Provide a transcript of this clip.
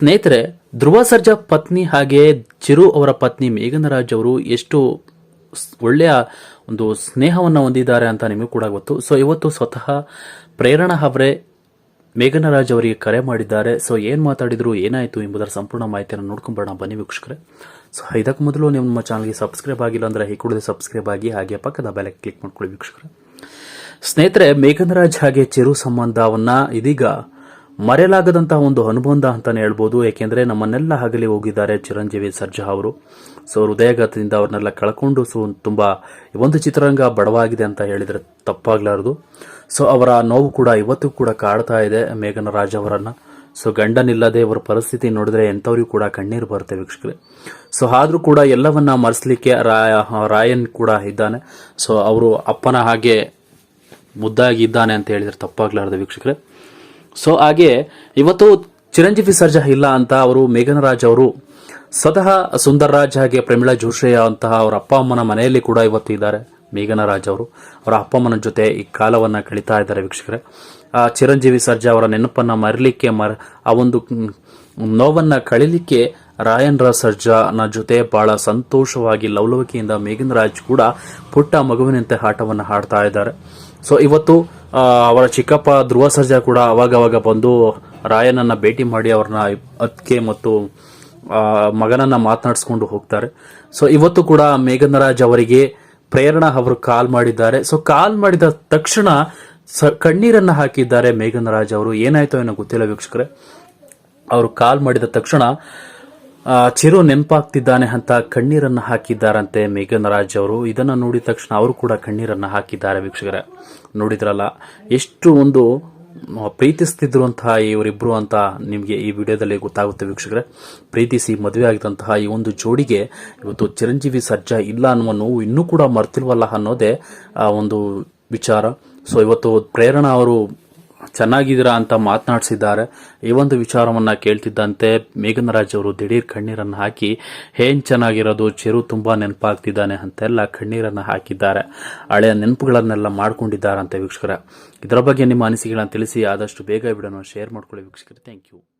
ಸ್ನೇಹಿತರೆ, ಧ್ರುವ ಸರ್ಜಾ ಪತ್ನಿ ಹಾಗೆ ಚಿರು ಅವರ ಪತ್ನಿ ಮೇಘನರಾಜ್ ಅವರು ಎಷ್ಟು ಒಳ್ಳೆಯ ಒಂದು ಸ್ನೇಹವನ್ನು ಹೊಂದಿದ್ದಾರೆ ಅಂತ ನಿಮಗೆ ಕೂಡ ಗೊತ್ತು. ಸೊ, ಇವತ್ತು ಸ್ವತಃ ಪ್ರೇರಣಾ ಅವರೇ ಮೇಘನರಾಜ್ ಅವರಿಗೆ ಕರೆ ಮಾಡಿದ್ದಾರೆ. ಸೊ, ಏನು ಮಾತಾಡಿದ್ರು, ಏನಾಯಿತು ಎಂಬುದರ ಸಂಪೂರ್ಣ ಮಾಹಿತಿಯನ್ನು ನೋಡ್ಕೊಂಬರೋಣ. ಬನ್ನಿ ವೀಕ್ಷಕರೇ. ಸೊ, ಇದಕ್ಕೆ ಮೊದಲು ನಿಮ್ಮ ಚಾನಲ್ಗೆ ಸಬ್ಸ್ಕ್ರೈಬ್ ಆಗಿಲ್ಲ ಅಂದ್ರೆ ಈ ಕೂಡ ಸಬ್ಸ್ಕ್ರೈಬ್ ಆಗಿ, ಹಾಗೆ ಪಕ್ಕದ ಬೆಲೆ ಕ್ಲಿಕ್ ಮಾಡ್ಕೊಳ್ಳಿ ವೀಕ್ಷಕರೇ. ಸ್ನೇಹಿತರೆ, ಮೇಘನರಾಜ್ ಹಾಗೆ ಚಿರು ಸಂಬಂಧವನ್ನ ಇದೀಗ ಮರೆಯಲಾಗದಂತಹ ಒಂದು ಅನುಬಂಧ ಅಂತಾನೆ ಹೇಳ್ಬೋದು. ಏಕೆಂದರೆ ನಮ್ಮನ್ನೆಲ್ಲ ಹಗಲಿ ಹೋಗಿದ್ದಾರೆ ಚಿರಂಜೀವಿ ಸರ್ಜಾ ಅವರು. ಸೊ, ಹೃದಯಘಾತದಿಂದ ಅವ್ರನ್ನೆಲ್ಲ ಕಳ್ಕೊಂಡು, ಸೊ, ತುಂಬ ಒಂದು ಚಿತ್ರರಂಗ ಬಡವಾಗಿದೆ ಅಂತ ಹೇಳಿದ್ರೆ ತಪ್ಪಾಗಲಾರದು. ಸೊ, ಅವರ ನೋವು ಕೂಡ ಇವತ್ತು ಕೂಡ ಕಾಡ್ತಾ ಇದೆ ಮೇಘನ ರಾಜ್ ಅವರನ್ನು. ಸೊ, ಗಂಡನಿಲ್ಲದೆ ಅವರ ಪರಿಸ್ಥಿತಿ ನೋಡಿದ್ರೆ ಎಂಥವ್ರಿಗೂ ಕೂಡ ಕಣ್ಣೀರು ಬರುತ್ತೆ ವೀಕ್ಷಕರೇ. ಸೊ, ಆದರೂ ಕೂಡ ಎಲ್ಲವನ್ನ ಮರೆಸಲಿಕ್ಕೆ ರಾಯ, ರಾಯನ್ ಕೂಡ ಇದ್ದಾನೆ. ಸೊ, ಅವರು ಅಪ್ಪನ ಹಾಗೆ ಮುದ್ದಾಗಿ ಇದ್ದಾನೆ ಅಂತ ಹೇಳಿದರೆ ತಪ್ಪಾಗ್ಲಾರ್ದು ವೀಕ್ಷಕರೇ. ಸೊ ಹಾಗೆ ಇವತ್ತು ಚಿರಂಜೀವಿ ಸರ್ಜಾ ಇಲ್ಲ ಅಂತ ಅವರು ಮೇಘನರಾಜ್ ಅವರು, ಸ್ವತಃ ಸುಂದರ್ ರಾಜ್ ಹಾಗೆ ಪ್ರಮೀಳಾ ಜೋಶಿ ಅಂತಹ ಅವರ ಅಪ್ಪ ಅಮ್ಮನ ಮನೆಯಲ್ಲಿ ಕೂಡ ಇವತ್ತು ಇದ್ದಾರೆ ಮೇಘನರಾಜ್ ಅವರು. ಅವರ ಅಪ್ಪ ಅಮ್ಮನ ಜೊತೆ ಈ ಕಾಲವನ್ನ ಕಳೀತಾ ಇದ್ದಾರೆ ವೀಕ್ಷಕರೇ. ಆ ಚಿರಂಜೀವಿ ಸರ್ಜಾ ಅವರ ನೆನಪನ್ನ ಮರಲಿಕ್ಕೆ ಮರ, ಆ ಒಂದು ನೋವನ್ನು ಕಳಿಲಿಕ್ಕೆ ರಾಯನ್ ರಾ ಸರ್ಜಾನ ಜೊತೆ ಬಹಳ ಸಂತೋಷವಾಗಿ ಲವಲವಿಕೆಯಿಂದ ಮೇಘನ್ ರಾಜ್ ಕೂಡ ಪುಟ್ಟ ಮಗುವಿನಂತೆ ಆಟವನ್ನು ಹಾಡ್ತಾ ಇದ್ದಾರೆ. ಸೊ ಇವತ್ತು ಅವರ ಚಿಕ್ಕಪ್ಪ ಧ್ರುವ ಸರ್ಜಾ ಕೂಡ ಅವಾಗವಾಗ ಬಂದು ರಾಯನನ್ನ ಭೇಟಿ ಮಾಡಿ ಅವ್ರನ್ನ ಅತ್ತಿಗೆ ಮತ್ತು ಮಗನನ್ನ ಮಾತನಾಡಿಸ್ಕೊಂಡು ಹೋಗ್ತಾರೆ. ಸೊ ಇವತ್ತು ಕೂಡ ಮೇಘನರಾಜ್ ಅವರಿಗೆ ಪ್ರೇರಣಾ ಅವರು ಕಾಲ್ ಮಾಡಿದ್ದಾರೆ. ಸೊ ಕಾಲ್ ಮಾಡಿದ ತಕ್ಷಣ ಸ, ಕಣ್ಣೀರನ್ನ ಹಾಕಿದ್ದಾರೆ ಮೇಘನರಾಜ್ ಅವರು. ಏನಾಯ್ತೋ ಏನೋ ಗೊತ್ತಿಲ್ಲ ವೀಕ್ಷಕರೇ. ಅವರು ಕಾಲ್ ಮಾಡಿದ ತಕ್ಷಣ ಚಿರು ನೆನಪಾಗ್ತಿದ್ದಾನೆ ಅಂತ ಕಣ್ಣೀರನ್ನ ಹಾಕಿದ್ದಾರಂತೆ ಮೇಘನ್ ರಾಜ್ ಅವರು. ಇದನ್ನ ನೋಡಿದ ತಕ್ಷಣ ಅವರು ಕೂಡ ಕಣ್ಣೀರನ್ನ ಹಾಕಿದ್ದಾರೆ ವೀಕ್ಷಕರೇ. ನೋಡಿದ್ರಲ್ಲ, ಎಷ್ಟು ಒಂದು ಪ್ರೀತಿಸ್ತಿದ್ರುವಂತಹ ಇವರಿಬ್ರು ಅಂತ ನಿಮಗೆ ಈ ವಿಡಿಯೋದಲ್ಲಿ ಗೊತ್ತಾಗುತ್ತೆ ವೀಕ್ಷಕರೇ. ಪ್ರೀತಿಸಿ ಮದುವೆ ಆಗಿದಂತಹ ಈ ಒಂದು ಜೋಡಿಗೆ ಇವತ್ತು ಚಿರಂಜೀವಿ ಸರ್ಜಾ ಇಲ್ಲ ಅನ್ನುವ ನೋವು ಇನ್ನೂ ಕೂಡ ಮರ್ತಿಲ್ವಲ್ಲ ಅನ್ನೋದೇ ಒಂದು ವಿಚಾರ. ಸೊ ಇವತ್ತು ಪ್ರೇರಣಾ ಅವರು ಚೆನ್ನಾಗಿದ್ದೀರಾ ಅಂತ ಮಾತನಾಡಿಸಿದ್ದಾರೆ. ಈ ಒಂದು ವಿಚಾರವನ್ನು ಕೇಳ್ತಿದ್ದಂತೆ ಮೇಘನ ರಾಜ್ ಅವರು ದಿಢೀರ್ ಕಣ್ಣೀರನ್ನು ಹಾಕಿ ಏನ್ ಚೆನ್ನಾಗಿರೋದು, ಚಿರು ತುಂಬ ನೆನಪಾಗ್ತಿದ್ದಾನೆ ಅಂತೆಲ್ಲ ಕಣ್ಣೀರನ್ನು ಹಾಕಿದ್ದಾರೆ. ಹಳೆಯ ನೆನಪುಗಳನ್ನೆಲ್ಲ ಮಾಡ್ಕೊಂಡಿದ್ದಾರೆ ಅಂತ ವೀಕ್ಷಕರ. ಇದರ ಬಗ್ಗೆ ನಿಮ್ಮ ಅನಿಸಿಕೆಗಳನ್ನು ತಿಳಿಸಿ, ಆದಷ್ಟು ಬೇಗ ವಿಡಿಯೋನ ಶೇರ್ ಮಾಡ್ಕೊಳ್ಳಿ ವೀಕ್ಷಕರು. Thank you.